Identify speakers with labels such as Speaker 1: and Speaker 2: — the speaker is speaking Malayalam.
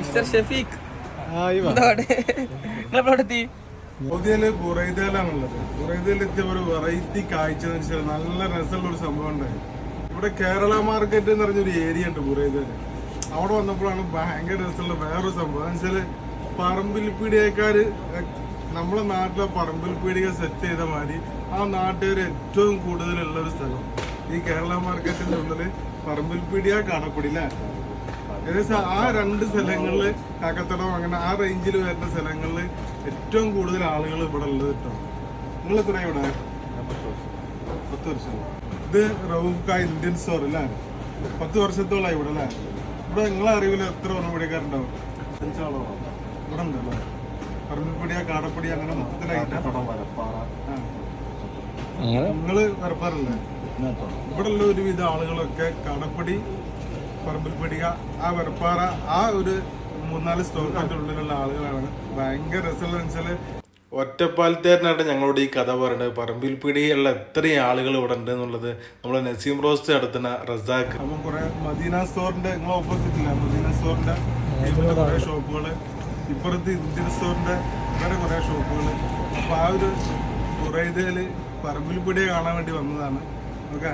Speaker 1: മിസ്റ്റർ ഷെഫീഖ്. എത്തി?
Speaker 2: സൗദിയിൽ ബുറൈദയിലാണുള്ളത് ബുറൈദയിൽ എത്തിയ ഒരു വെറൈറ്റി കാഴ്ച എന്ന് വെച്ചാൽ നല്ല രസമുള്ള ഒരു സംഭവം ഉണ്ടായി ഇവിടെ കേരള മാർക്കറ്റ് എന്ന് പറഞ്ഞൊരു ഏരിയ ഉണ്ട് ബുറൈദയിൽ അവിടെ വന്നപ്പോഴാണ് ഭയങ്കര രസമുള്ള വേറൊരു സംഭവം. എന്ന് വെച്ചാൽ പറമ്പിൽ പീടികക്കാര് നമ്മളെ നാട്ടിലെ പറമ്പിൽ പീടിക സെറ്റ് ചെയ്ത മാതിരി ആ നാട്ടുകാർ ഏറ്റവും കൂടുതലുള്ള ഒരു സ്ഥലം. ഈ കേരള മാർക്കറ്റിന്റെ ഉള്ളിൽ പറമ്പിൽ പീടിക കാണപ്പെടില്ല ഏകദേശം ആ രണ്ട് സ്ഥലങ്ങളിൽ കാക്കത്തടം അങ്ങനെ ആ റേഞ്ചിൽ വരുന്ന സ്ഥലങ്ങളിൽ ഏറ്റവും കൂടുതൽ ആളുകൾ ഇവിടെ ഉള്ളത് കേട്ടോ. നിങ്ങൾ എത്ര ഇവിടെ? പത്ത് വർഷം. ഇത് റൗക്ക ഇന്ത്യൻ സ്റ്റോർ അല്ലേ പത്ത് വർഷത്തോളായി ഇവിടെ അല്ലേ? ഇവിടെ നിങ്ങളെ അറിവിൽ എത്ര പറമ്പടിക്കാരുണ്ടാവും അഞ്ചാളോ ഇവിടെ ഉണ്ടല്ലോ പറമ്പിപ്പൊടിയ കാടപ്പൊടി അങ്ങനെ മൊത്തത്തിലായിട്ട്. നിങ്ങൾ? വരപ്പാറല്ലേ? ഇവിടെ ഉള്ള ഒരുവിധ ആളുകളൊക്കെ കടപ്പടി പറമ്പിൽപ്പടിക ആ വരപ്പാറ ആ ഒരു മൂന്നാൽ സ്റ്റോറിന്റെ ഉള്ളിലുള്ള ആളുകളാണ്. ഭയങ്കര രസമുള്ള വെച്ചാൽ ഒറ്റപ്പാലത്തേരനായിട്ട് ഞങ്ങളോട് ഈ കഥ പറയുന്നത്. പറമ്പിൽ പിടിയുള്ള എത്രയും ആളുകൾ ഇവിടെ ഉണ്ട് എന്നുള്ളത് നമ്മൾ നസീം റോസ് നടത്തുന്ന റസാഖ്. അപ്പം കുറെ മദീന സ്റ്റോറിന്റെ നിങ്ങളെ ഓപ്പോസിറ്റില്ല മദീന സ്റ്റോറിന്റെ കുറെ ഷോപ്പുകൾ ഇപ്പുറത്ത് ഇന്ത്യൻ സ്റ്റോറിന്റെ വേറെ കുറെ ഷോപ്പുകൾ അപ്പൊ ആ ഒരു കുറേ ഇതിൽ പറമ്പിൽ പിടിയെ കാണാൻ വേണ്ടി വന്നതാണ്. ഓക്കെ?